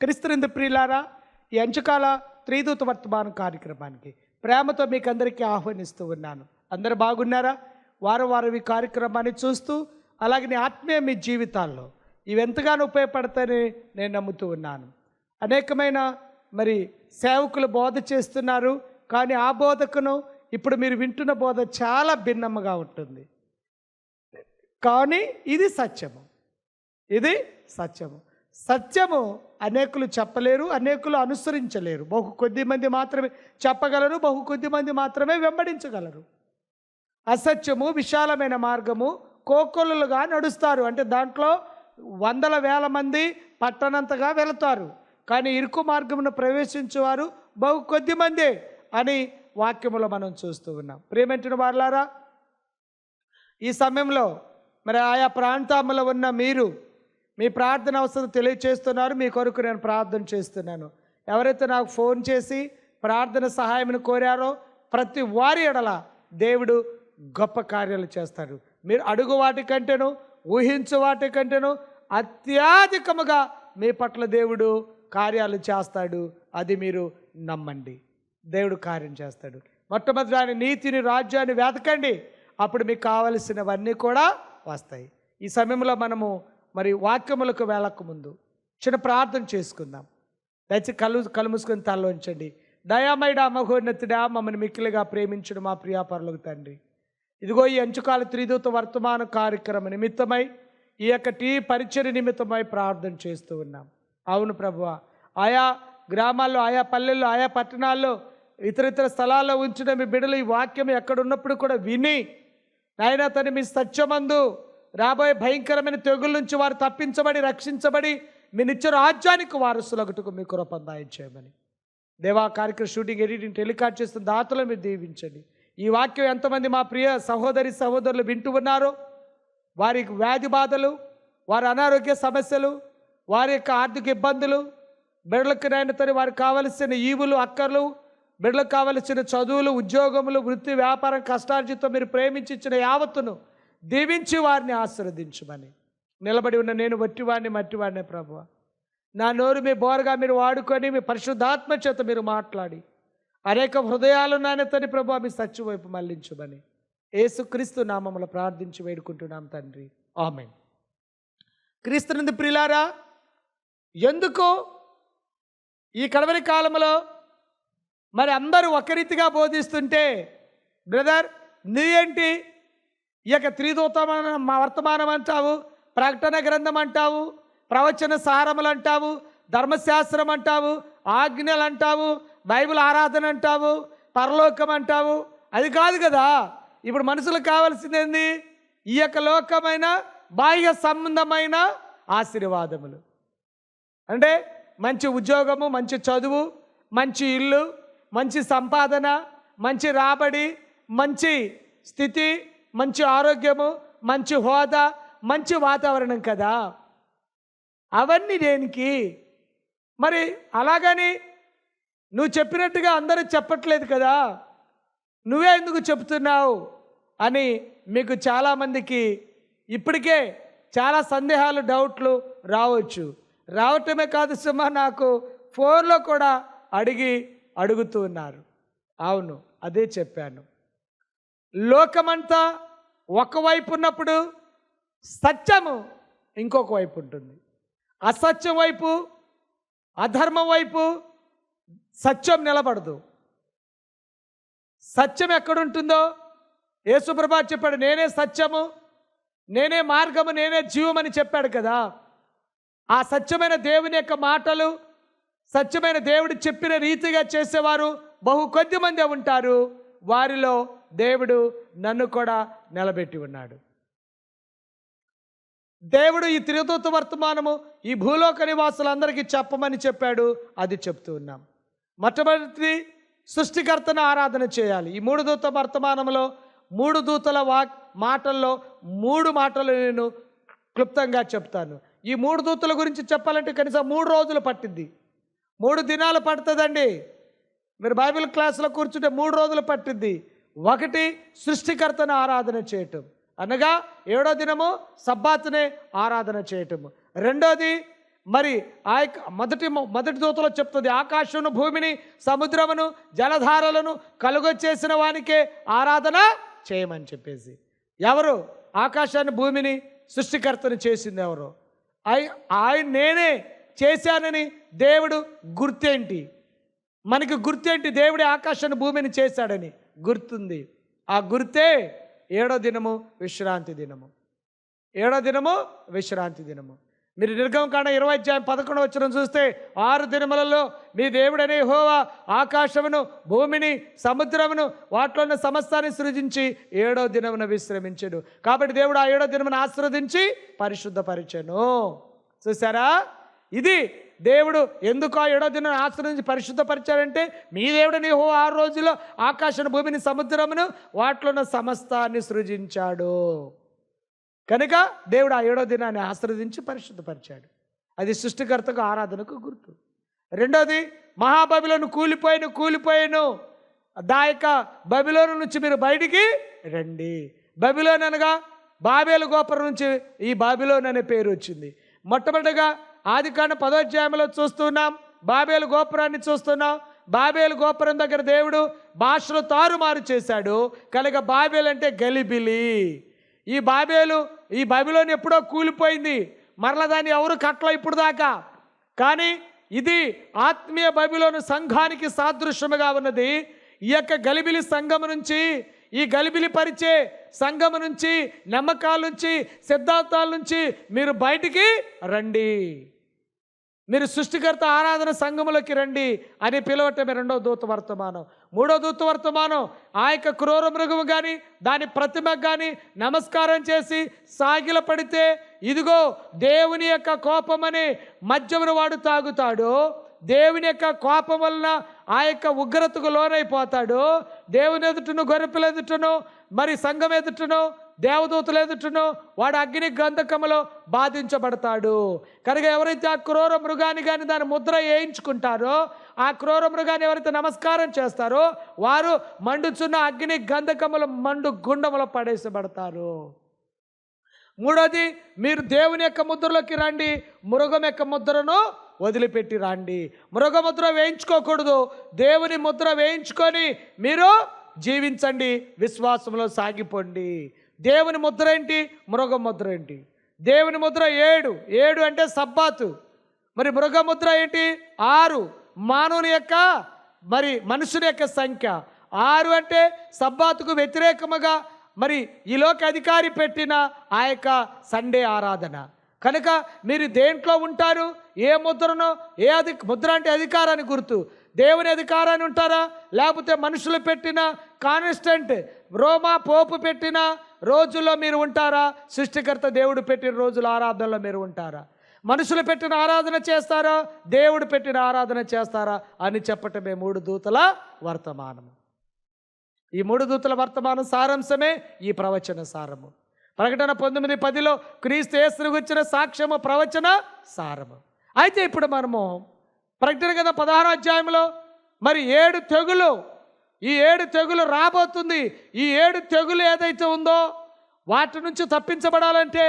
క్రిస్తునిందు ప్రియులారా ఈ అంచుకాల త్రీదూత వర్తమానం కార్యక్రమానికి ప్రేమతో మీకు అందరికీ ఆహ్వానిస్తూ ఉన్నాను. అందరు బాగున్నారా? వారం వారం ఈ కార్యక్రమాన్ని చూస్తూ అలాగే నీ ఆత్మీయ మీ జీవితాల్లో ఇవి ఎంతగానో ఉపయోగపడతాయని నేను నమ్ముతూ ఉన్నాను. అనేకమైన మరి సేవకులు బోధ చేస్తున్నారు కానీ ఆ బోధకును ఇప్పుడు మీరు వింటున్న బోధ చాలా భిన్నముగా ఉంటుంది. కానీ ఇది సత్యము. ఇది సత్యము. సత్యము అనేకులు చెప్పలేరు అనేకులు అనుసరించలేరు. బహు కొద్ది మంది మాత్రమే చెప్పగలరు బహు కొద్ది మంది మాత్రమే వెంబడించగలరు. అసత్యము విశాలమైన మార్గము కోకొల్లుగా నడుస్తారు. అంటే దాంట్లో వందల వేల మంది పట్టనంతగా వెళతారు. కానీ ఇరుకు మార్గమును ప్రవేశించేవారు బహు కొద్ది మందే అని వాక్యములో మనం చూస్తూ ఉన్నాం. ప్రేమెంటిన వారులారా? ఈ సమయంలో మరి ఆయా ప్రాంతాల్లో ఉన్న మీరు మీ ప్రార్థన అవసరం తెలియచేస్తున్నారు మీ కొరకు నేను ప్రార్థన చేస్తున్నాను. ఎవరైతే నాకు ఫోన్ చేసి ప్రార్థన సహాయం కోరారో ప్రతి వారి ఎడల దేవుడు గొప్ప కార్యాలు చేస్తాడు మీరు అడుగు వాటి కంటేను ఊహించు వాటి కంటేను అత్యధికముగా మీ పట్ల దేవుడు కార్యాలు చేస్తాడు. అది మీరు నమ్మండి. దేవుడు కార్యం చేస్తాడు. మొట్టమొదటి ఆయన నీతిని రాజ్యాన్ని వెతకండి. అప్పుడు మీకు కావలసినవన్నీ కూడా వస్తాయి. ఈ సమయంలో మనము మరి వాక్యములకు వెళ్ళక ముందు చిన్న ప్రార్థన చేసుకుందాం. దయచేసి కళ్ళు కళ్ళు మూసుకొని తలలో ఉంచండి. దయామైడా మహోన్నతుడా మమ్మల్ని మిక్కిలిగా ప్రేమించడం మా ప్రియాపరులకు తండ్రి. ఇదిగో ఈ అంచుకాల త్రిదూత వర్తమాన కార్యక్రమ నిమిత్తమై ఈ యొక్క టీ పరిచయ నిమిత్తమై ప్రార్థన చేస్తూ ఉన్నాం. అవును ప్రభువ. ఆయా గ్రామాల్లో ఆయా పల్లెల్లో ఆయా పట్టణాల్లో ఇతర ఇతర స్థలాల్లో ఉంచిన మీ బిడలు ఈ వాక్యం ఎక్కడ ఉన్నప్పుడు కూడా విని నాయన తను మీ సత్యమందు రాబోయే భయంకరమైన తెగుల నుంచి వారు తప్పించబడి రక్షించబడి మీ నిత్య రాజ్యానికి వారసులగటుకు మీ కృపందాయం చేయమని. దేవా కార్యక్రమ షూటింగ్ ఎడిటింగ్ టెలికాస్ట్ చేస్తున్న దాతలు మీరు దీవించండి. ఈ వాక్యం ఎంతమంది మా ప్రియ సహోదరి సహోదరులు వింటూ ఉన్నారో వారి వ్యాధి బాధలు వారి అనారోగ్య సమస్యలు వారి యొక్క ఆర్థిక ఇబ్బందులు బిడ్డలకు నాయనతో వారికి కావలసిన ఈవులు అక్కర్లు బిడ్డలకు కావలసిన చదువులు ఉద్యోగములు వృత్తి వ్యాపారం కష్టార్జితం మీరు ప్రేమించిన యావత్తును దీవించి వారిని ఆశీర్వదించమని. నిలబడి ఉన్న నేను వట్టివాడిని మట్టివాడినే ప్రభు నా నోరు మీ బోరగా మీరు వాడుకొని మీ పరిశుద్ధాత్మ చేత మీరు మాట్లాడి. అనేక హృదయాలు నాణ్యతని ప్రభు మీ సత్యం వైపు మళ్ళించమని ఏసుక్రీస్తు నామములు ప్రార్థించి వేడుకుంటున్నాం తండ్రి. ఆమె క్రీస్తునందు ప్రిలారా ఎందుకు ఈ కడవరి కాలంలో మరి అందరూ ఒక రీతిగా బోధిస్తుంటే బ్రదర్ నీ ఏంటి ఈ యొక్క త్రిదూతమైన మా వర్తమానం అంటావు ప్రకటన గ్రంథం అంటావు ప్రవచన సారములు అంటావు ధర్మశాస్త్రం అంటావు ఆజ్ఞలు అంటావు బైబిల్ ఆరాధన అంటావు పరలోకం అంటావు. అది కాదు కదా. ఇప్పుడు మనుషులకు కావాల్సింది ఏంది? ఈ యొక్క లోకమైన బాహ్య సంబంధమైన ఆశీర్వాదములు. అంటే మంచి ఉద్యోగము మంచి చదువు మంచి ఇల్లు మంచి సంపాదన మంచి రాబడి మంచి స్థితి మంచి ఆరోగ్యము మంచి హోదా మంచి వాతావరణం కదా. అవన్నీ దేనికి? మరి అలాగని నువ్వు చెప్పినట్టుగా అందరూ చెప్పట్లేదు కదా. నువ్వే ఎందుకు చెప్తున్నావు? అని మీకు చాలామందికి ఇప్పటికే చాలా సందేహాలు డౌట్లు రావచ్చు. రావటమే కాదు సుమా నాకు ఫోన్లో కూడా అడిగి అడుగుతున్నారు. అవును అదే చెప్పాను. లోకమంతా ఒకవైపు ఉన్నప్పుడు సత్యము ఇంకొక వైపు ఉంటుంది. అసత్యం వైపు అధర్మం వైపు సత్యం నిలబడదు. సత్యం ఎక్కడుంటుందో యేసుప్రభా చెప్పాడు నేనే సత్యము నేనే మార్గము నేనే జీవమని చెప్పాడు కదా. ఆ సత్యమైన దేవుని యొక్క మాటలు సత్యమైన దేవుడు చెప్పిన రీతిగా చేసేవారు బహు కొద్ది మందే ఉంటారు. వారిలో దేవుడు నన్ను కూడా నిలబెట్టి ఉన్నాడు. దేవుడు ఈ త్రిదూత వర్తమానము ఈ భూలోక నివాసులందరికీ చెప్పమని చెప్పాడు అది చెప్తూ ఉన్నాం. మొట్టమొదటిది సృష్టికర్తను ఆరాధన చేయాలి. ఈ మూడు దూత వర్తమానంలో మూడు దూతల వాక్ మాటల్లో మూడు మాటలు నేను క్లుప్తంగా చెప్తాను. ఈ మూడు దూతల గురించి చెప్పాలంటే కనీసం మూడు రోజులు పట్టింది మూడు దినాలు పడుతుందండి. మీరు బైబిల్ క్లాస్లో కూర్చుంటే మూడు రోజులు పట్టింది ఒకటి సృష్టికర్తను ఆరాధన చేయటం. అనగా ఏడో దినము సబ్బాత్నే ఆరాధన చేయటము రెండోది మరి ఆ యొక్క మొదటి మొదటి దూతలో చెప్తుంది ఆకాశమును భూమిని సముద్రమును జలధారలను కలుగొచ్చేసిన వానికే ఆరాధన చేయమని చెప్పేసి. ఎవరు? ఆకాశాన్ని భూమిని సృష్టికర్తను చేసింది ఎవరు? ఆయన నేనే చేశానని దేవుడు గుర్తేంటి? మనకి గుర్తేంటి? దేవుడి ఆకాశాన్ని భూమిని చేశాడని గుర్తుంది. ఆ గుర్తే ఏడో దినము విశ్రాంతి దినము. ఏడో దినము విశ్రాంతి దినము. మీరు నిర్గమకాండ ఇరవై అధ్యాయం పదకొండు వచ్చిన చూస్తే ఆరు దినములలో మీ దేవుడనే హోవా ఆకాశమును భూమిని సముద్రమును వాటిలో ఉన్న సమస్తాన్ని సృజించి ఏడో దినమున విశ్రమించాడు కాబట్టి దేవుడు ఆ ఏడో దినమును ఆశ్రవదించి పరిశుద్ధపరిచాను. చూసారా ఇది దేవుడు ఎందుకు ఆ ఏడో దినం ఆశ్రయించి పరిశుద్ధపరిచాడంటే మీ దేవుడు నీహో ఆరు రోజుల్లో ఆకాశన భూమిని సముద్రమును వాటిలో ఉన్న సమస్తాన్ని సృజించాడు. కనుక దేవుడు ఆ ఏడో దినాన్ని ఆశ్రదించి పరిశుద్ధపరిచాడు. అది సృష్టికర్తకు ఆరాధనకు గుర్తు. రెండోది మహాబబిలోను కూలిపోయిన కూలిపోయాను. దాయక బబిలోను నుంచి మీరు బయటికి రండి. బబిలోన్ అనగా బాబేలు గోపురం నుంచి ఈ బాబిలోన్ అనే పేరు వచ్చింది. మొట్టమొదటిగా ఆది కాండ పదోధ్యాయంలో చూస్తున్నాం. బాబేలు గోపురాన్ని చూస్తున్నాం. బాబేలు గోపురం దగ్గర దేవుడు భాషలు తారుమారు చేశాడు. కనుక బాబేలు అంటే గలిబిలి. ఈ బాబేలు ఈ బబిలోని ఎప్పుడో కూలిపోయింది. మరల దాన్ని ఎవరు కట్టలో ఇప్పుడు దాకా? కానీ ఇది ఆత్మీయ బైబిలోను సంఘానికి సాదృశ్యముగా ఉన్నది. ఈ యొక్క గలిబిలి సంఘం నుంచి ఈ గలిబిలి పరిచే సంఘము నుంచి నమ్మకాల నుంచి సిద్ధాంతాల నుంచి మీరు బయటికి రండి. మీరు సృష్టికర్త ఆరాధన సంఘములోకి రండి అని పిలవటమే రెండో దూత వర్తమానం. మూడో దూత వర్తమానం ఆ యొక్క క్రూర మృగము కానీ దాని ప్రతిమ కానీ నమస్కారం చేసి సాగిల పడితే ఇదిగో దేవుని యొక్క కోపమని మద్యమును వాడు తాగుతాడు దేవుని యొక్క కోపం వలన ఆ యొక్క ఉగ్రతకు లోనైపోతాడు దేవుని ఎదుటను గొర్రెపిల్ల ఎదుటను మరి సంఘం ఎదుటను దేవదూతలు ఎదుటను వాడు అగ్ని గంధకములో బాధించబడతాడు. కనుక ఎవరైతే ఆ క్రూర మృగాన్ని కానీ దాని ముద్ర వేయించుకుంటారో ఆ క్రూర మృగాన్ని ఎవరైతే నమస్కారం చేస్తారో వారు మండుచున్న అగ్ని గంధకముల మండు గుండములో పడేసబడతారు. మూడోది మీరు దేవుని యొక్క ముద్రలోకి రండి మృగం యొక్క ముద్రను వదిలిపెట్టి రండి. మృగముద్ర వేయించుకోకూడదు. దేవుని ముద్ర వేయించుకొని మీరు జీవించండి. విశ్వాసంలో సాగిపోండి. దేవుని ముద్ర ఏంటి? మృగ ముద్ర ఏంటి? దేవుని ముద్ర ఏడు. ఏడు అంటే సబ్బాతు. మరి మృగ ముద్ర ఏంటి? ఆరు. మానవుని యొక్క మరి మనుషుని యొక్క సంఖ్య. ఆరు అంటే సబ్బాతుకు వ్యతిరేకముగా మరి ఈ లోక అధికారి పెట్టిన ఆ యొక్క సండే ఆరాధన. కనుక మీరు దేంట్లో ఉంటారు? ఏ ముద్రను? ఏ అధి ముద్ర అంటే అధికారాన్ని గుర్తు. దేవుని అధికారాన్ని ఉంటారా? లేకపోతే మనుషులు పెట్టిన కాన్స్టెంట్ రోమా పోపు పెట్టిన రోజుల్లో మీరు ఉంటారా? సృష్టికర్త దేవుడు పెట్టిన రోజుల ఆరాధనలో మీరు ఉంటారా? మనుషులు పెట్టిన ఆరాధన చేస్తారా? దేవుడు పెట్టిన ఆరాధన చేస్తారా? అని చెప్పటమే మూడు దూతల వర్తమానము. ఈ మూడు దూతల వర్తమానం సారాంశమే ఈ ప్రవచన సారము. ప్రకటన పంతొమ్మిది పదిలో క్రీస్తు యేసును గురించిన సాక్ష్యము ప్రవచన సారము. అయితే ఇప్పుడు మనము ప్రకటన కదా పదహారో అధ్యాయంలో మరి ఏడు తెగులు ఈ ఏడు తెగులు రాబోతుంది. ఈ ఏడు తెగులు ఏదైతే ఉందో వాటి నుంచి తప్పించబడాలంటే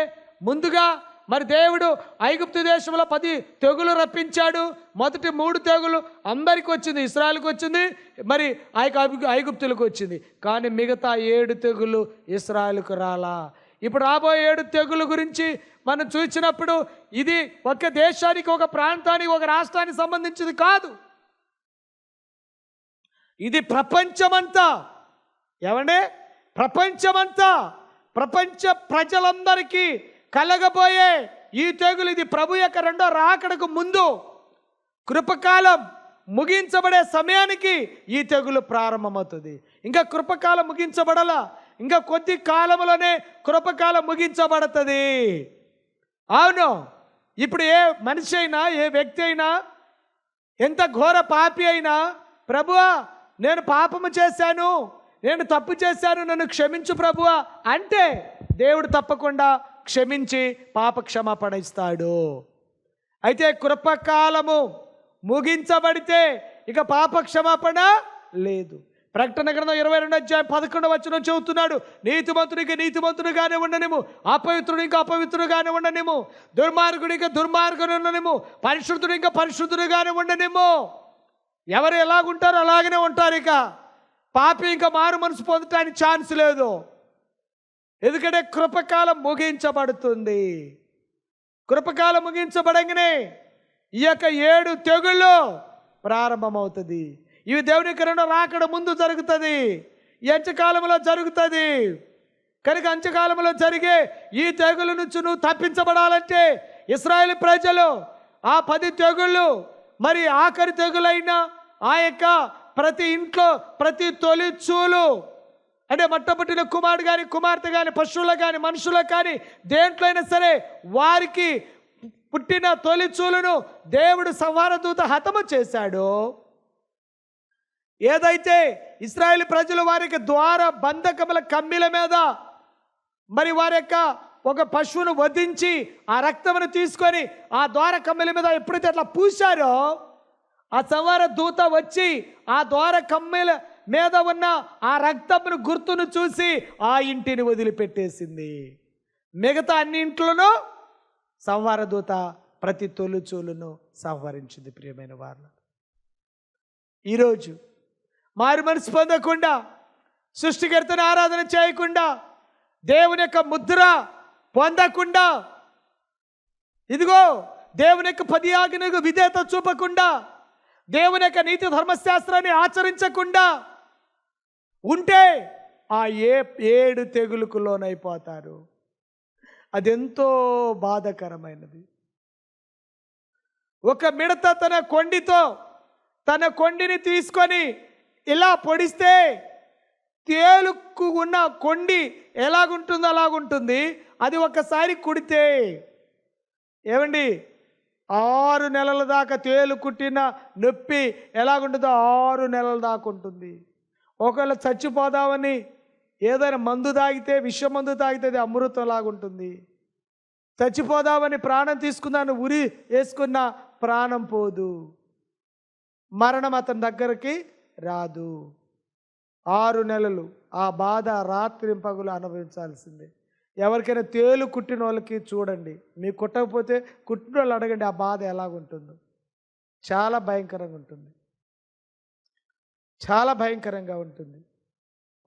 ముందుగా మరి దేవుడు ఐగుప్తు దేశంలో పది తెగులు రప్పించాడు. మొదటి మూడు తెగులు అందరికి వచ్చింది ఇస్రాయల్కి వచ్చింది మరి ఆ యొక్క ఐగుప్తులకు వచ్చింది. కానీ మిగతా ఏడు తెగులు ఇస్రాయల్కు రాలా. ఇప్పుడు రాబోయే ఏడు తెగులు గురించి మనం చూసినప్పుడు ఇది ఒక దేశానికి ఒక ప్రాంతానికి ఒక రాష్ట్రానికి సంబంధించింది కాదు. ఇది ప్రపంచమంతా. ఏమండి? ప్రపంచమంతా. ప్రపంచ ప్రజలందరికీ కలగబోయే ఈ తెగులు ఇది ప్రభు యొక్క రెండో రాకడకు ముందు కృపకాలం ముగించబడే సమయానికి ఈ తెగులు ప్రారంభమవుతుంది. ఇంకా కృపకాలం ముగించబడలా? ఇంకా కొద్ది కాలంలోనే కృపకాలం ముగించబడుతుంది. అవును ఇప్పుడు ఏ మనిషి అయినా ఏ వ్యక్తి అయినా ఎంత ఘోర పాపి అయినా ప్రభువా నేను పాపము చేశాను నేను తప్పు చేశాను నన్ను క్షమించు ప్రభువా అంటే దేవుడు తప్పకుండా క్షమించి పాప క్షమాపణ ఇస్తాడు అయితే కృపకాలము ముగించబడితే ఇక పాప క్షమాపణ లేదు. ప్రకటన గ్రంథం ఇరవై రెండు అధ్యాయం పదకొండు వచ్చిన చెబుతున్నాడు నీతిమంతుడికి నీతిమంతుడుగానే అపవిత్రుడు ఇంకా అపవిత్రుడుగానే ఉండనిము దుర్మార్గుడికి దుర్మార్గుడు ఉండనేము పరిశుద్ధుడు ఇంకా పరిశుద్ధుడుగానే ఉండనేము ఎవరు ఎలాగుంటారో అలాగనే ఉంటారు ఇక. పాపి ఇంకా మారు మనసు పొందటానికి ఛాన్స్ లేదు. ఎందుకంటే కృపకాలం ముగించబడుతుంది. కృపకాలం ముగించబడంగానే ఈ యొక్క ఏడు తెగుళ్ళు ప్రారంభమవుతుంది. ఇవి దేవుని కరుణ రాకడ ముందు జరుగుతుంది. ఈ అంచకాలంలో జరుగుతుంది. కనుక అంచకాలంలో జరిగే ఈ తెగుల నుంచి నువ్వు తప్పించబడాలంటే ఇస్రాయేల్ ప్రజలు ఆ పది తెగుళ్ళు మరి ఆఖరి తెగులైన ఆ యొక్క ప్రతి ఇంట్లో ప్రతి తొలి చూలు అంటే మొట్టమొదటిన కుమారుడు కానీ కుమార్తె కానీ పశువులకు కానీ మనుషులకు కానీ దేంట్లో అయినా సరే వారికి పుట్టిన తొలిచూలను దేవుడు సంహార దూత హతము చేశాడు. ఏదైతే ఇస్రాయేల్ ప్రజలు వారికి ద్వార బంధకముల కమ్మిల మీద మరి వారి యొక్క ఒక పశువును వధించి ఆ రక్తమును తీసుకొని ఆ ద్వార కమ్మిల మీద ఎప్పుడైతే అట్లా పూశారో ఆ సంవార దూత వచ్చి ఆ ద్వార కమ్మిల మీద ఉన్న ఆ రక్తమును గుర్తును చూసి ఆ ఇంటిని వదిలిపెట్టేసింది. మిగతా అన్ని ఇంట్లోనూ సంవార దూత ప్రతి తొలుచూలును సంహరించింది ప్రియమైన వారు. ఈరోజు మారు మనసు పొందకుండా సృష్టికర్తను ఆరాధన చేయకుండా దేవుని యొక్క ముద్ర పొందకుండా ఇదిగో దేవుని యొక్క పది ఆజ్ఞలకు విధేయత చూపకుండా దేవుని యొక్క నీతి ధర్మశాస్త్రాన్ని ఆచరించకుండా ఉంటే ఆ ఏ ఏడు తెగులుకు లోనైపోతారు. అదెంతో బాధకరమైనది. ఒక మిడత తన కొండితో తన కొండిని తీసుకొని ఇలా పొడిస్తే తేలుకు ఉన్న కొండి ఎలాగుంటుందో అలాగుంటుంది. అది ఒకసారి కుడితే ఏమండి? ఆరు నెలల దాకా తేలు కుట్టిన నొప్పి ఎలాగుంటుందో ఆరు నెలల దాకా ఉంటుంది. ఒకవేళ చచ్చిపోదామని ఏదైనా మందు తాగితే విష మందు తాగితే అది అమృతంలాగుంటుంది చచ్చిపోదామని ప్రాణం తీసుకుందాన్ని ఉరి వేసుకున్న ప్రాణం పోదు. మరణం అతని దగ్గరికి రాదు. ఆరు నెలలు ఆ బాధ రాత్రి పగులు అనుభవించాల్సిందే. ఎవరికైనా తేలు కుట్టిన వాళ్ళకి చూడండి. మీకు కుట్టకపోతే కుట్టిన వాళ్ళు అడగండి ఆ బాధ ఎలాగుంటుందో. చాలా భయంకరంగా ఉంటుంది. చాలా భయంకరంగా ఉంటుంది.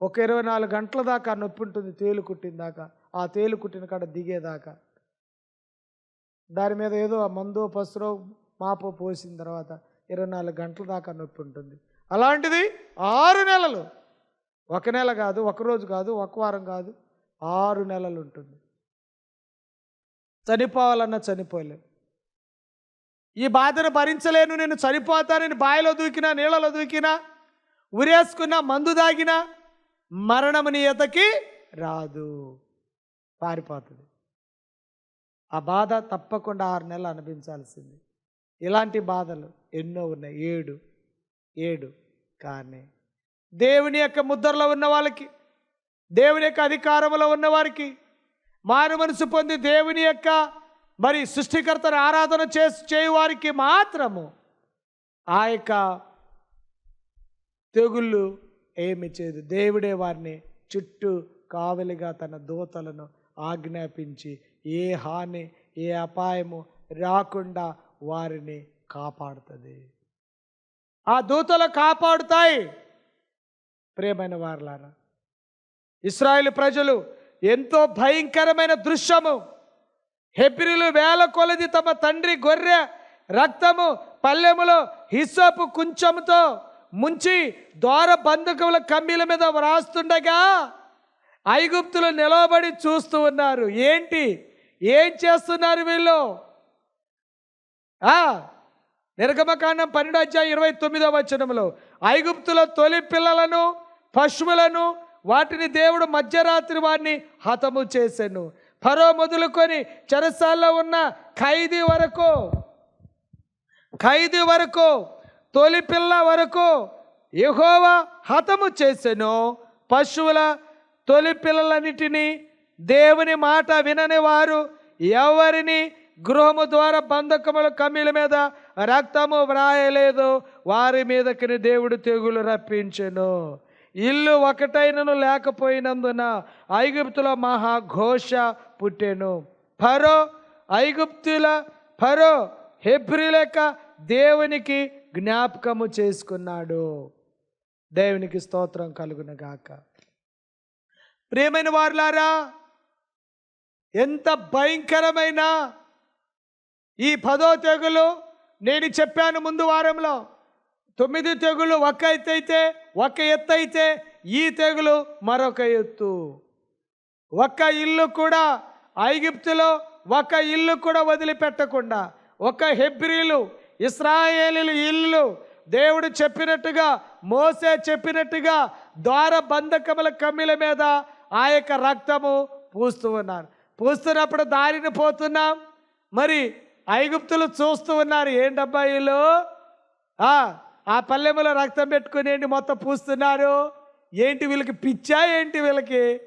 ఒక ఇరవై నాలుగు గంటల దాకా నొప్పి ఉంటుంది తేలు కుట్టిన దాకా. ఆ తేలు కుట్టిన కాడ దిగేదాకా. దాని మీద ఏదో ఆ మందు పసురో మాపో పోసిన తర్వాత ఇరవై నాలుగు గంటల దాకా నొప్పి ఉంటుంది. అలాంటిది ఆరు నెలలు. ఒక నెల కాదు ఒక రోజు కాదు ఒక వారం కాదు ఆరు నెలలు ఉంటుంది. చనిపోవాలన్నా చనిపోలేం. ఈ బాధను భరించలేను నేను చనిపోతానని బావిలో దూకినా నీళ్ళలో దూకినా ఉరేసుకున్నా మందు దాగినా మరణము నీ ఎతకి రాదు. పారిపోతుంది. ఆ బాధ తప్పకుండా ఆరు నెలలు అనిపించాల్సింది. ఇలాంటి బాధలు ఎన్నో ఉన్నాయి. ఏడు. ఏడు. కానీ దేవుని యొక్క ముద్రలో ఉన్న వాళ్ళకి దేవుని యొక్క అధికారంలో ఉన్నవారికి మారు మనసు పొంది దేవుని యొక్క మరి సృష్టికర్తను ఆరాధన చేసి చేయువారికి మాత్రము ఆ యొక్క తెగుళ్ళు ఏమి చేయదు. దేవుడే వారిని చుట్టూ కావలిగా తన దూతలను ఆజ్ఞాపించి ఏ హాని ఏ అపాయము రాకుండా వారిని కాపాడుతుంది. ఆ దూతలు కాపాడుతాయి. ప్రియమైన వారలారా ఇస్రాయేల్ ప్రజలు ఎంతో భయంకరమైన దృశ్యము. హెబ్రిలు వేల కొలది తమ తండ్రి గొర్రె రక్తము పల్లెములో హిస్సపు కుంచముతో ముంచి ద్వార బంధకముల కమ్మీల మీద వ్రాస్తుండగా ఐగుప్తులు నిలవబడి చూస్తూ ఉన్నారు. ఏంటి? ఏం చేస్తున్నారు వీళ్ళు? నిర్గమకాండం పన్నెండు అధ్యాయం ఇరవై తొమ్మిదవ వచనంలో ఐగుప్తుల తొలి పిల్లలను పశువులను వాటిని దేవుడు మధ్యరాత్రి వారిని హతము చేశాను ఫరో మొదలుకొని చెరసాల్లో ఉన్న ఖైదీ వరకు ఖైదీ వరకు తొలి పిల్ల వరకు యహోవా హతము చేశాను పశువుల తొలి పిల్లలన్నిటినీ దేవుని మాట వినని వారు ఎవరిని గృహము ద్వారా బంధకముల కమ్మిల మీద రక్తము వ్రాయలేదు వారి మీదకి దేవుడు తెగులు రప్పించెను. ఇల్లు ఒకటైనను లేకపోయినందున ఐగుప్తులో మహాఘోష పుట్టెను. ఫరో ఐగుప్తుల ఫరో హెబ్రిలక దేవునికి జ్ఞాపకము చేసుకున్నాడు. దేవునికి స్తోత్రం కలుగును గాక ప్రియమైన వారులారా ఎంత భయంకరమైన ఈ పదో తెగులు నేను చెప్పాను ముందు వారంలో తొమ్మిది తెగులు ఒక ఎత్తు అయితే ఒక ఎత్తు అయితే ఈ తెగులు మరొక ఎత్తు. ఒక్క ఇల్లు కూడా ఐగిప్తులో ఒక ఇల్లు కూడా వదిలిపెట్టకుండా ఒక హెబ్రిలు ఇస్రాయేలీలు ఇల్లు దేవుడు చెప్పినట్టుగా మోసే చెప్పినట్టుగా ద్వార బంధకముల కమ్మిల మీద ఆ యొక్క రక్తము పూస్తూ ఉన్నారు పూస్తున్నప్పుడు దారిని పోతున్నాం. మరి ఐగుప్తులు చూస్తూ ఉన్నారు ఏంటబ్బా వీళ్ళు? ఆ, పల్లెములో రక్తం పెట్టుకుని ఏంటి మొత్తం పూస్తున్నారు? ఏంటి వీళ్ళకి పిచ్చా? ఏంటి వీళ్ళకి?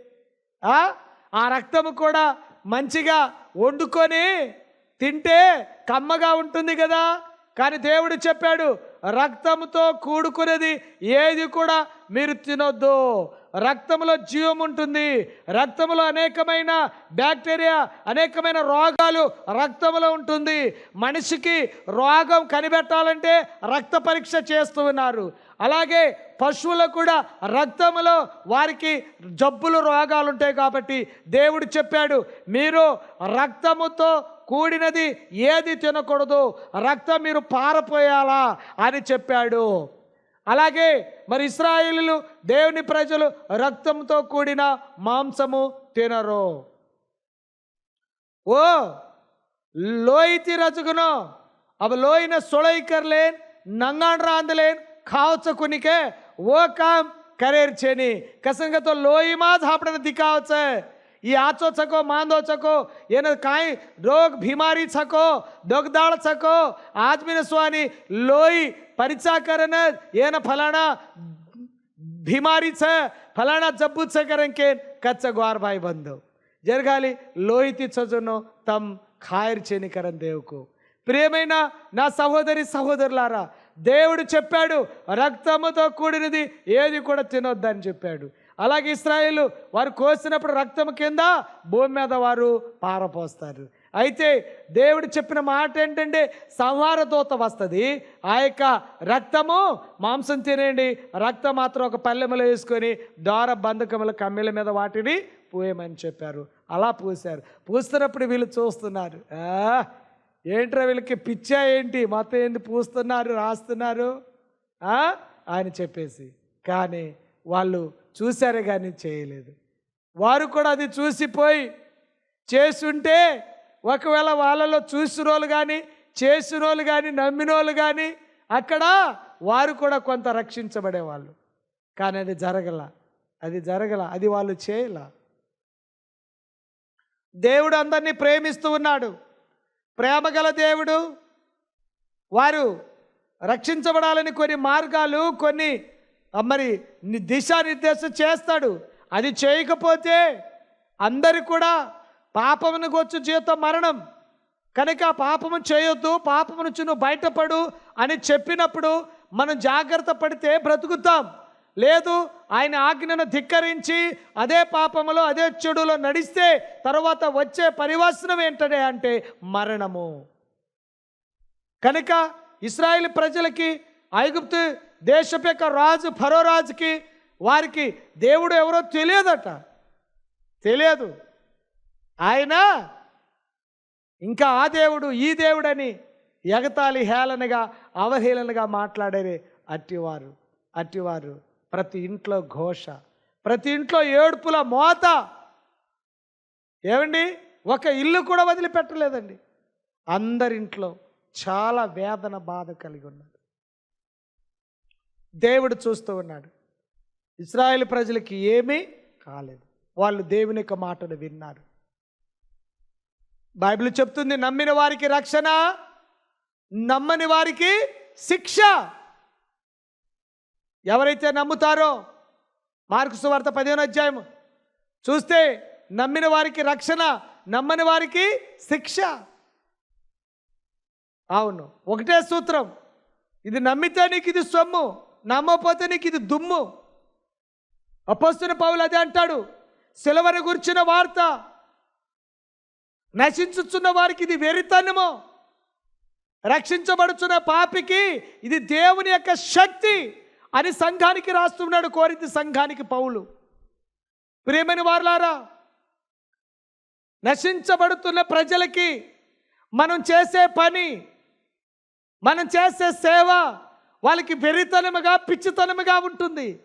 ఆ? ఆ రక్తము కూడా మంచిగా వండుకొని తింటే కమ్మగా ఉంటుంది కదా? కానీ దేవుడు చెప్పాడు రక్తంతో కూడుకునేది ఏది కూడా మీరు తినొద్దు. రక్తంలో జీవం ఉంటుంది. రక్తంలో అనేకమైన బ్యాక్టీరియా అనేకమైన రోగాలు రక్తంలో ఉంటుంది. మనిషికి రోగం కనిపెట్టాలంటే రక్త పరీక్ష చేస్తూ ఉన్నారు. అలాగే పశువులకు కూడా రక్తంలో వారికి జబ్బులు రోగాలు ఉంటాయి కాబట్టి దేవుడు చెప్పాడు మీరు రక్తముతో కూడినది ఏది తినకూడదు రక్తం మీరు పారపోయాలా? అని చెప్పాడు. అలాగే మరి ఇస్రాయిలు దేవుని ప్రజలు రక్తంతో కూడిన మాంసము తినరు. ఓ లోయితి రజుగును అవి లోయిన సుళైకర్లేన్ నంగాన్ రాందలేన్ కావచ్చునికే ఓ కామ్ కరేర్చేని. కసంగతో లోయి మాజ్ హాపడిన దిక్కావచ్చే ఈ ఆచో చకో మాందో చకో ఏనా కాయ రోగ్ బీమారీ చకో దొగ్దాళ చకో ఆజ్మిన స్వాని లోయ్ పరిచాకరణ ఏన ఫలానా బీమారీ చ ఫలానా జబ్బు చకరంకే కచ్చ గ్వార్భాయి బంధు జరగాలి లోయితి చజునో తమ్ ఖాయర్ చేనికరం దేవుకు ప్రియమైన నా సహోదరి సహోదరులారా దేవుడు చెప్పాడు రక్తముతో కూడినది ఏది కూడా తినొద్దని చెప్పాడు అలాగే ఇస్రాయేల్ వారు కోసినప్పుడు రక్తం కింద భూమి మీద వారు పారపోస్తారు. అయితే దేవుడు చెప్పిన మాట ఏంటంటే సంహార దూత వస్తుంది ఆ యొక్క రక్తము మాంసం తినేయండి రక్తం మాత్రం ఒక పల్లెములో వేసుకొని దోర బంధకముల కమ్మెల మీద వాటిని పూయమని చెప్పారు. అలా పూశారు. పూస్తున్నప్పుడు వీళ్ళు చూస్తున్నారు. ఏంట్రా వీళ్ళకి పిచ్చా ఏంటి? మొత్తం ఏంటి పూస్తున్నారు రాస్తున్నారు? అని చెప్పేసి. కానీ వాళ్ళు చూశారు కానీ చేయలేదు. వారు కూడా అది చూసిపోయి చేసుంటే ఒకవేళ వాళ్ళలో చూసినోళ్ళు కానీ చేసినోళ్ళు కానీ నమ్మినోళ్ళు కానీ అక్కడ వారు కూడా కొంత రక్షించబడేవాళ్ళు. కానీ అది జరగల అది జరగల అది వాళ్ళు చేయల. దేవుడు అందరినీ ప్రేమిస్తూ ఉన్నాడు. ప్రేమగల దేవుడు వారు రక్షించబడాలని కొన్ని మార్గాలు కొన్ని మరి దిశానిర్దేశం చేస్తాడు. అది చేయకపోతే అందరు కూడా పాపమును గొచ్చు జీతం మరణం. కనుక పాపము చేయొద్దు పాపము నుంచి నువ్వు బయటపడు అని చెప్పినప్పుడు మనం జాగ్రత్త పడితే బ్రతుకుతాం. లేదు ఆయన ఆజ్ఞను ధిక్కరించి అదే పాపములో అదే చెడులో నడిస్తే తర్వాత వచ్చే పరివాసనం ఏంటనే అంటే మరణము. కనుక ఇస్రాయేల్ ప్రజలకి ఐగుప్తు దేశపు యొక్క రాజు ఫరో రాజుకి వారికి దేవుడు ఎవరో తెలియదట. తెలియదు. ఆయన ఇంకా ఆ దేవుడు ఈ దేవుడని ఎగతాళి హేళనగా అవహేళనగా మాట్లాడేది అట్టివారు అట్టివారు. ప్రతి ఇంట్లో ఘోష ప్రతి ఇంట్లో ఏడుపుల మోత. ఏమండి? ఒక ఇల్లు కూడా వదిలిపెట్టలేదండి. అందరింట్లో చాలా వేదన బాధ కలిగి ఉన్నారు దేవుడు చూస్తూ ఉన్నాడు. ఇస్రాయేల్ ప్రజలకి ఏమీ కాలేదు. వాళ్ళు దేవుని యొక్క మాటను విన్నారు. బైబిల్ చెప్తుంది నమ్మిన వారికి రక్షణ నమ్మని వారికి శిక్ష. ఎవరైతే నమ్ముతారో మార్కు సువార్త పదిహేను అధ్యాయం చూస్తే నమ్మిన వారికి రక్షణ నమ్మని వారికి శిక్ష. అవును ఒకటే సూత్రం. ఇది నమ్మితే నీకు ఇది సొమ్ము. నమ్మపోతే నీకు ఇది దుమ్ము. అపస్తున్న పౌలు అదే అంటాడు. సిలవను గురించిన వార్త. నశించుచున్న వారికి ఇది వెరితనము. రక్షించబడుచున్న పాపికి ఇది దేవుని యొక్క శక్తి అని సంఘానికి రాస్తున్నాడు కోరింది సంఘానికి పౌలు. ప్రేమని వారులారా నశించబడుతున్న ప్రజలకి మనం చేసే పని మనం చేసే సేవ వాళ్ళకి వెరితనముగా పిచ్చితనముగా ఉంటుంది.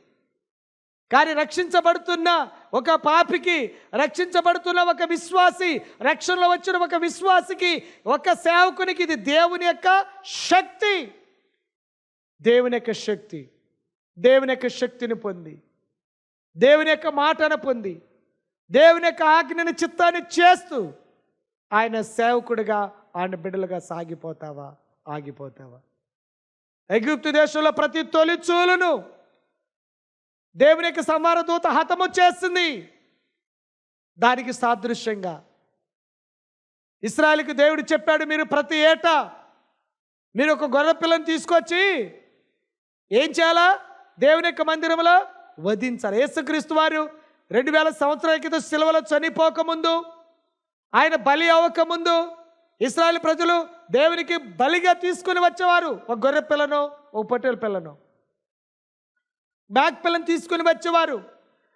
కానీ రక్షించబడుతున్న ఒక పాపికి రక్షించబడుతున్న ఒక విశ్వాసి రక్షణలో వచ్చిన ఒక విశ్వాసికి ఒక సేవకునికి ఇది దేవుని యొక్క శక్తి. దేవుని యొక్క శక్తి. దేవుని యొక్క శక్తిని పొంది. దేవుని యొక్క మాటను పొంది. దేవుని యొక్క ఆజ్ఞని చిత్తాన్ని చేస్తూ ఆయన సేవకుడిగా ఆయన బిడ్డలుగా సాగిపోతావా ఆగిపోతావా? ఎగిప్తు దేశంలో ప్రతి తొలి చూలును దేవుని యొక్క సంహార దూత హతము చేస్తుంది. దానికి సాదృశ్యంగా ఇస్రాయల్కి దేవుడు చెప్పాడు మీరు ప్రతి ఏటా మీరు ఒక గొర్రె పిల్లని తీసుకొచ్చి ఏం చేయాలా? దేవుని యొక్క మందిరంలో వధించాలి. యేసుక్రీస్తు వారు రెండు వేల సంవత్సరాల క్రితం సిలువలో చనిపోకముందు ఆయన బలి అవ్వకముందు ఇస్రాయల్ ప్రజలు దేవునికి బలిగా తీసుకుని వచ్చేవారు. ఒక గొర్రె పిల్లను ఒక పొట్టేల పిల్లను. బ్యాక్ పిల్లని తీసుకుని వచ్చేవారు.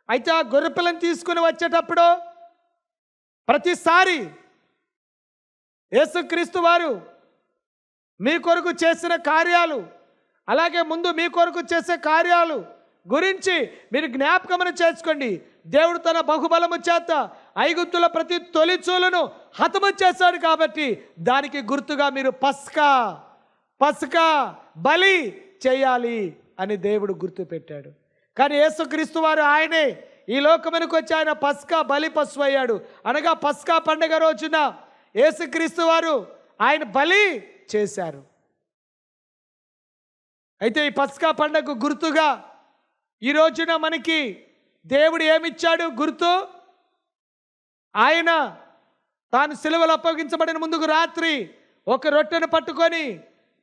అయితే ఆ గొర్రె పిల్లని తీసుకుని వచ్చేటప్పుడు ప్రతిసారి యేసుక్రీస్తు వారు మీ కొరకు చేసిన కార్యాలు అలాగే ముందు మీ కొరకు చేసే కార్యాలు గురించి మీరు జ్ఞాపకమని చేసుకోండి దేవుడు తన బహుబలము చేత ఐగుప్తుల ప్రతి తొలిచూలను హతము చేశాడు కాబట్టి దానికి గుర్తుగా మీరు పస్కా పస్కా బలి చేయాలి అని దేవుడు గుర్తు పెట్టాడు. కానీ యేసుక్రీస్తు వారు ఆయనే ఈ లోకమునికి వచ్చి ఆయన పస్కా బలి పశువు అయ్యాడు. అనగా పస్కా పండుగ రోజున యేసుక్రీస్తు వారు ఆయన బలి చేశారు. అయితే ఈ పస్కా పండగకు గుర్తుగా ఈ రోజున మనకి దేవుడు ఏమిచ్చాడు గుర్తు? ఆయన తాను సిలువలు అప్పగించబడిన ముందుకు రాత్రి ఒక రొట్టెను పట్టుకొని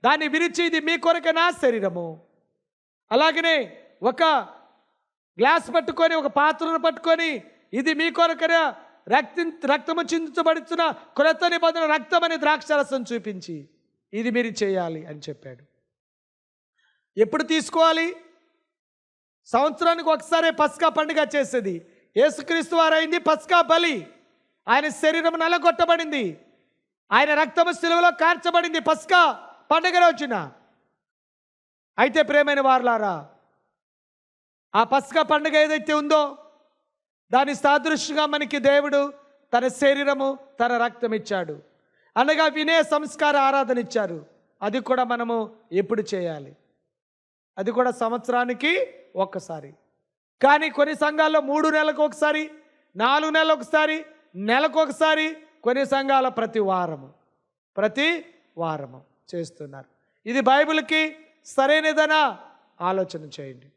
దాన్ని విరిచి ఇది మీ కొరకు నా శరీరము. అలాగనే ఒక గ్లాస్ పట్టుకొని ఒక పాత్రను పట్టుకొని ఇది మీ కొరకన రక్తి రక్తము చిందించబడుతున్న కొరత నిబంధన రక్తం అనే ద్రాక్షరసం చూపించి ఇది మీరు చేయాలి అని చెప్పాడు. ఎప్పుడు తీసుకోవాలి? సంవత్సరానికి ఒకసారి పస్కా పండుగ చేసేది. యేసుక్రీస్తు వారైంది అయింది పస్కా బలి. ఆయన శరీరం నలగొట్టబడింది. ఆయన రక్తము సిలువలో కార్చబడింది. పస్కా పండుగ రోజున. అయితే ప్రేమైన వారులారా ఆ పస్కా పండుగ ఏదైతే ఉందో దాని సాదృశ్యంగా మనకి దేవుడు తన శరీరము తన రక్తం ఇచ్చాడు. అనగా వినే సంస్కార ఆరాధన ఇచ్చారు. అది కూడా మనము ఎప్పుడు చేయాలి? అది కూడా సంవత్సరానికి ఒక్కసారి. కానీ కొన్ని సంఘాల్లో మూడు నెలలకు ఒకసారి నాలుగు నెలలకు ఒకసారి నెలకొకసారి కొన్ని సంఘాల ప్రతి వారము ప్రతి వారము చేస్తున్నారు. ఇది బైబిల్కి సరైనదనా ఆలోచన చేయండి.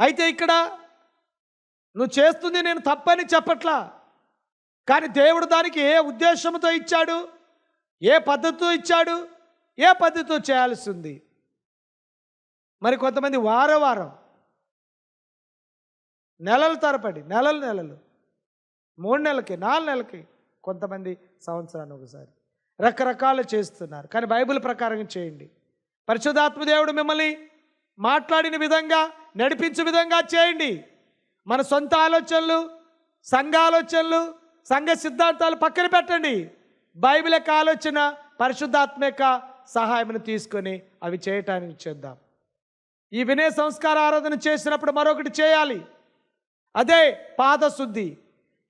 అయితే ఇక్కడ నువ్వు చేస్తుంది నేను తప్పని చెప్పట్లా కానీ దేవుడు దానికి ఏ ఉద్దేశంతో ఇచ్చాడు ఏ పద్ధతితో ఇచ్చాడు ఏ పద్ధతితో చేయాల్సింది? మరి కొంతమంది వారం వారం నెలల తరపడి నెలలు నెలలు మూడు నెలలకి నాలుగు నెలలకి కొంతమంది సంవత్సరాన్ని ఒకసారి రకరకాలు చేస్తున్నారు. కానీ బైబిల్ ప్రకారం చేయండి. పరిశుధాత్మ దేవుడు మిమ్మల్ని మాట్లాడిన విధంగా నడిపించే విధంగా చేయండి. మన సొంత ఆలోచనలు సంఘ ఆలోచనలు సంఘ సిద్ధాంతాలు పక్కన పెట్టండి. బైబిల్ యొక్క ఆలోచన పరిశుద్ధాత్మ యొక్క సహాయమును తీసుకొని అవి చేయటానికి చేద్దాం. ఈ వినయ సంస్కార ఆరాధన చేసినప్పుడు మరొకటి చేయాలి. అదే పాదశుద్ధి.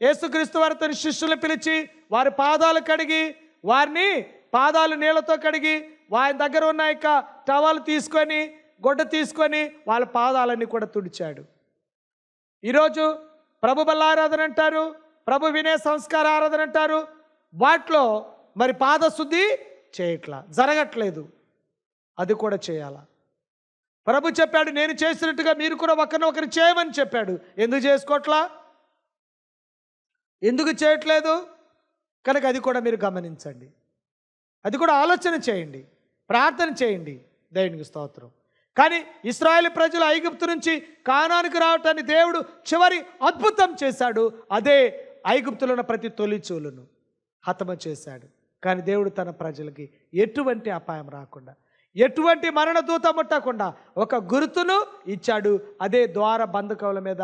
యేసుక్రీస్తు వారి తన శిష్యులు పిలిచి వారి పాదాలు కడిగి వారిని పాదాలు నీళ్ళతో కడిగి వారి దగ్గర ఉన్న యొక్క టవాలు తీసుకొని గుడ్డ తీసుకొని వాళ్ళ పాదాలన్నీ కూడా తుడిచాడు. ఈరోజు ప్రభు బల్లారాధన అంటారు ప్రభు వినయ సంస్కార ఆరాధన అంటారు. వాటిలో మరి పాదశుద్ధి చేయట్లా జరగట్లేదు. అది కూడా చేయాలా? ప్రభు చెప్పాడు నేను చేసినట్టుగా మీరు కూడా ఒకరిని ఒకరు చేయమని చెప్పాడు. ఎందుకు చేసుకోవట్లా ఎందుకు చేయట్లేదు? కనుక అది కూడా మీరు గమనించండి. అది కూడా ఆలోచన చేయండి. ప్రార్థన చేయండి. దేవునికి స్తోత్రం. కానీ ఇస్రాయేల్ ప్రజలు ఐగుప్తు నుంచి కానానికి రావటాన్ని దేవుడు చివరి అద్భుతం చేశాడు. అదే ఐగుప్తులో ఉన్న ప్రతి తొలిచూలును హతమ చేశాడు. కానీ దేవుడు తన ప్రజలకి ఎటువంటి అపాయం రాకుండా ఎటువంటి మరణ దూత ముట్టకుండా ఒక గుర్తును ఇచ్చాడు. అదే ద్వార బంధకముల మీద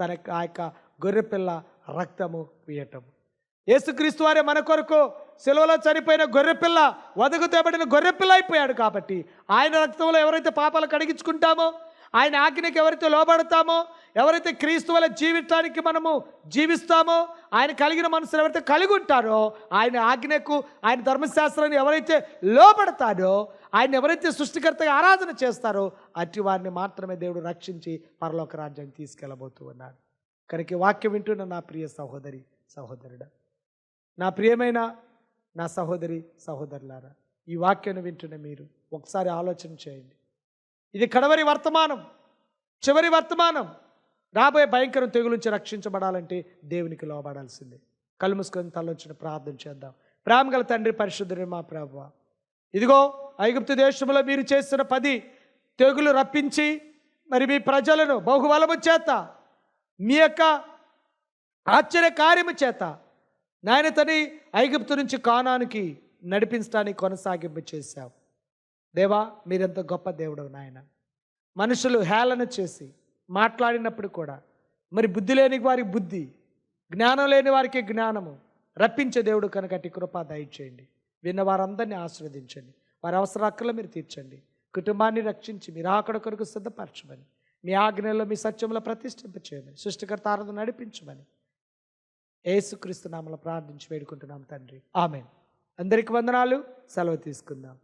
తన ఆ యొక్క గొర్రెపిల్ల రక్తము పీయటం యేసుక్రీస్తు వారే మన కొరకు సెలవులో చనిపోయిన గొర్రెపిల్ల వదకు తేబడిన గొర్రెపిల్ల అయిపోయాడు కాబట్టి ఆయన రక్తంలో ఎవరైతే పాపాలు కడిగించుకుంటామో ఆయన ఆజ్ఞకి ఎవరైతే లోబడతామో ఎవరైతే క్రీస్తు వల్ల జీవితానికి మనము జీవిస్తామో ఆయన కలిగిన మనసులు ఎవరైతే కలిగి ఉంటారో ఆయన ఆజ్ఞకు ఆయన ధర్మశాస్త్రాన్ని ఎవరైతే లోబడతారో ఆయన ఎవరైతే సృష్టికర్తగా ఆరాధన చేస్తారో అట్టి వారిని మాత్రమే దేవుడు రక్షించి పరలోక రాజ్యాన్ని తీసుకెళ్ళబోతూ ఉన్నాడు. కనుక వాక్యం వింటున్న నా ప్రియ సహోదరి సహోదరుడా నా ప్రియమైన నా సహోదరి సహోదరులారా ఈ వాక్యాన్ని వింటున్న మీరు ఒకసారి ఆలోచన చేయండి. ఇది కడవరి వర్తమానం చివరి వర్తమానం. రాబోయే భయంకరం తెగులు నుంచి రక్షించబడాలంటే దేవునికి లోబడాల్సిందే. కళ్ళు మూసుకొని తలొచ్చిన ప్రార్థన చేద్దాం. ప్రేమ గల తండ్రి పరిశుద్ధుని మా ప్రభు ఇదిగో ఐగుప్తు దేశంలో మీరు చేస్తున్న పది తెగులు రప్పించి మరి మీ ప్రజలను బహుబలము చేత మీ యొక్క ఆశ్చర్య కార్యము చేత నాయన తని ఐగుప్తు నుంచి కానానికి నడిపించడానికి కొనసాగింపు చేశావు. దేవా మీరెంత గొప్ప దేవుడు నాయన. మనుషులు హేళన చేసి మాట్లాడినప్పుడు కూడా మరి బుద్ధి లేని వారికి బుద్ధి జ్ఞానం లేని వారికి జ్ఞానము రప్పించే దేవుడు కనుక అటు కృప దయచేయండి. విన్న వారందరినీ ఆశీర్వదించండి. వారి అవసర మీరు తీర్చండి. కుటుంబాన్ని రక్షించి మీరు ఆకడ కొరకు సిద్ధపరచమని మీ ఆజ్ఞలో మీ సత్యంలో ప్రతిష్ఠింప చేయమని సృష్టికర్త ఆరాధన నడిపించమని. ఏసుక్రీస్తు నామలో ప్రార్థించి వేడుకుంటున్నాం తండ్రి. ఆమె అందరికి వందనాలు. సెలవు తీసుకుందాం.